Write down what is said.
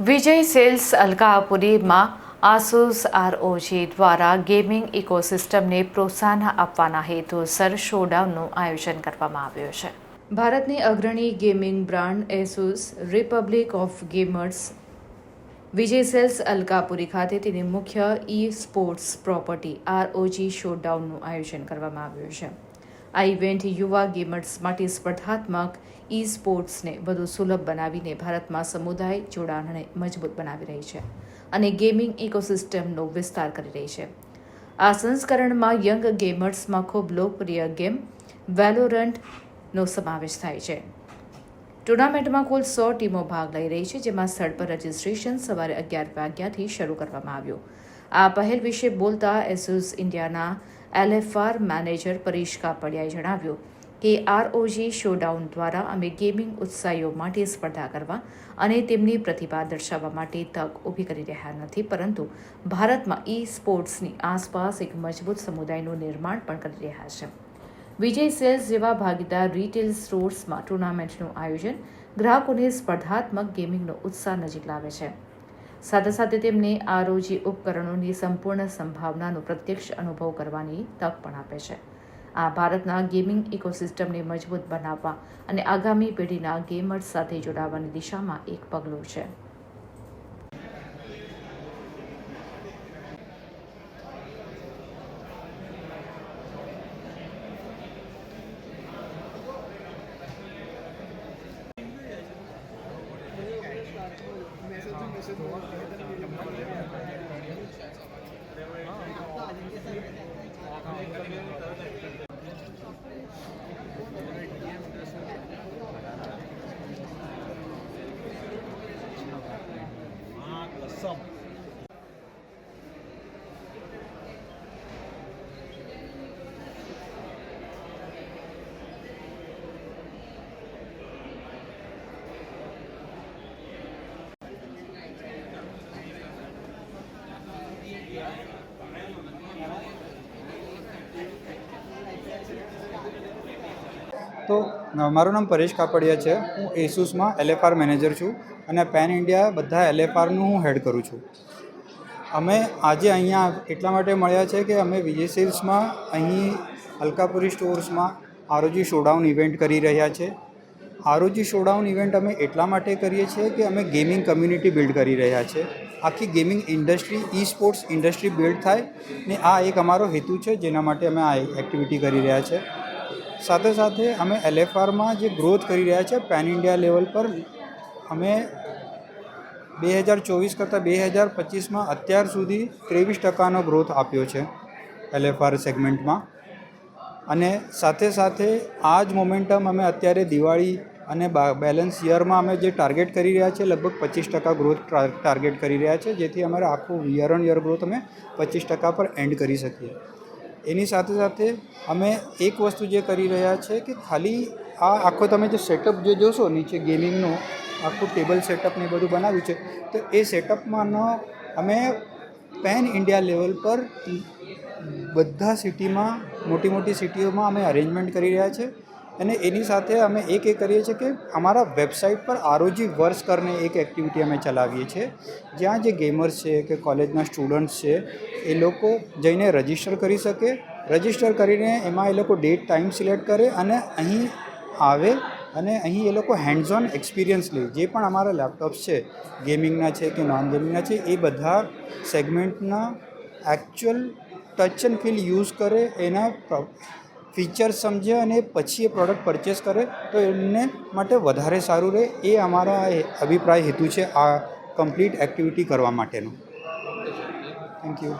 વિજય cells અલકાપુરીમાં Asus આરઓજી દ્વારા gaming ઇકોસિસ્ટમને પ્રોત્સાહન આપવાના હેતુસર શોડાઉનનું આયોજન કરવામાં આવ્યું છે. ભારતની અગ્રણી gaming brand Asus Republic of Gamers Vijay Sales Alkapuri ખાતે તેની મુખ્ય ઈ સ્પોર્ટ્સ પ્રોપર્ટી આરઓજી શોડાઉનનું આયોજન કરવામાં આવ્યું છે. આ ઇવેન્ટ યુવા ગેમર્સ માટે સ્પર્ધાત્મક ઈ સ્પોર્ટ્સને વધુ સુલભ બનાવીને ભારતમાં સમુદાય જોડાણને મજબૂત બનાવી રહી છે અને ગેમિંગ ઇકોસિસ્ટમનો વિસ્તાર કરી રહી છે. આ સંસ્કરણમાં યંગ ગેમર્સમાં ખૂબ લોકપ્રિય ગેમ વેલોરન્ટનો સમાવેશ થાય છે. ટુર્નામેન્ટમાં કુલ સો ટીમો ભાગ લઈ રહી છે, જેમાં સ્થળ પર રજિસ્ટ્રેશન સવારે અગિયાર વાગ્યાથી શરૂ કરવામાં આવ્યું. આ પહેલ વિશે બોલતા એસુસ ઇન્ડિયાના એલએફઆર મેનેજર પરેશ કાપડિયાએ જણાવ્યું કે આરઓજી શોડાઉન દ્વારા અમે ગેમિંગ ઉત્સાહીઓ માટે સ્પર્ધા કરવા અને તેમની પ્રતિભા દર્શાવવા માટે તક ઊભી કરી રહ્યા નથી, પરંતુ ભારતમાં ઈ સ્પોર્ટ્સની આસપાસ એક મજબૂત સમુદાયનું નિર્માણ પણ કરી રહ્યા છે. વિજય સેલ્સ જેવા ભાગીદાર રિટેલ સ્ટોર્સમાં ટુર્નામેન્ટનું આયોજન ગ્રાહકોને સ્પર્ધાત્મક ગેમિંગનો ઉત્સાહ નજીક લાવે છે. સાથે સાથે તેમને આરોજી ઉપકરણોની સંપૂર્ણ સંભાવનાનો પ્રત્યક્ષ અનુભવ કરવાની તક પણ આપે છે. આ ભારતના ગેમિંગ ઇકોસિસ્ટમને મજબૂત બનાવવા અને આગામી પેઢીના ગેમર્સ સાથે જોડાવાની દિશામાં એક પગલું છે. તો મારું નામ પરેશ કાપડિયા છે. હું એસુસમાં એલએફઆર મેનેજર છું અને પેન ઇન્ડિયા બધા એલએફઆરનું હું હેડ કરું છું. અમે આજે અહીંયા એટલા માટે મળ્યા છે કે અમે વિજય સેલ્સમાં અહીં અલકાપુરી સ્ટોર્સમાં આરોજી શોડાઉન ઇવેન્ટ કરી રહ્યા છે. આરોજી શોડાઉન ઇવેન્ટ અમે એટલા માટે કરીએ છીએ કે અમે ગેમિંગ કમ્યુનિટી બિલ્ડ કરી રહ્યા છે. આખી gaming industry esports industry build થાય ને આ એક અમારો હેતુ છે જેના માટે અમે આ એક્ટિવિટી કરી રહ્યા છે. સાથે સાથે અમે એલએફઆરમાં જે ગ્રોથ કરી રહ્યા છે પેન ઇન્ડિયા લેવલ પર, અમે બે હજાર ચોવીસ કરતાં બે હજાર પચીસમાં અત્યાર સુધી ત્રેવીસ ટકાનો ગ્રોથ આપ્યો છે એલએફઆર સેગમેન્ટમાં અને સાથે સાથે આ જ મોમેન્ટમ અમે અત્યારે દિવાળી અને બેલેન્સ યરમાં અમે જે ટાર્ગેટ કરી રહ્યા છીએ લગભગ પચીસ ટકા ગ્રોથ ટાર્ગેટ કરી રહ્યા છે, જેથી અમારે આખું યર ઓન યર ગ્રોથ અમે પચીસ ટકા પર એન્ડ કરી શકીએ. એની સાથે સાથે અમે એક વસ્તુ જે કરી રહ્યા છે કે ખાલી આ આખો તમે જે સેટઅપ જે જોશો નીચે ગેમિંગનું આખું ટેબલ સેટઅપ ને બધું બનાવ્યું છે, તો એ સેટઅપમાંનો અમે પેન ઇન્ડિયા લેવલ પર બધા સિટીમાં મોટી મોટી સિટીઓમાં અમે અરેન્જમેન્ટ કરી રહ્યા છે. અને એની સાથે અમે એક એ કરીએ છીએ કે અમારા વેબસાઇટ પર આરોજી વર્ષ કરીને એક એક્ટિવિટી અમે ચલાવીએ છીએ. જ્યાં જે ગેમર્સ છે કે કોલેજના સ્ટુડન્ટ્સ છે, એ લોકો જઈને રજિસ્ટર કરી શકે. રજિસ્ટર કરીને એમાં એ લોકો ડેટ, ટાઈમ સિલેક્ટ કરે અને અહીં આવે અને અહીં એ લોકો હેન્ડ્સ ઓન એક્સપિરિયન્સ લે. જે પણ અમારા લેપટોપ્સ છે, ગેમિંગના છે કે નોન ગેમિંગના છે, એ બધા સેગમેન્ટના actual touch and feel use કરે એના ફીચર્સ સમજે અને પછી એ પ્રોડક્ટ પરચેસ કરે, તો એમને માટે વધારે સારું રહે એ અમારા અભિપ્રાય હેતુ છે આ કમ્પ્લીટ એક્ટિવિટી કરવા માટેનો. Thank you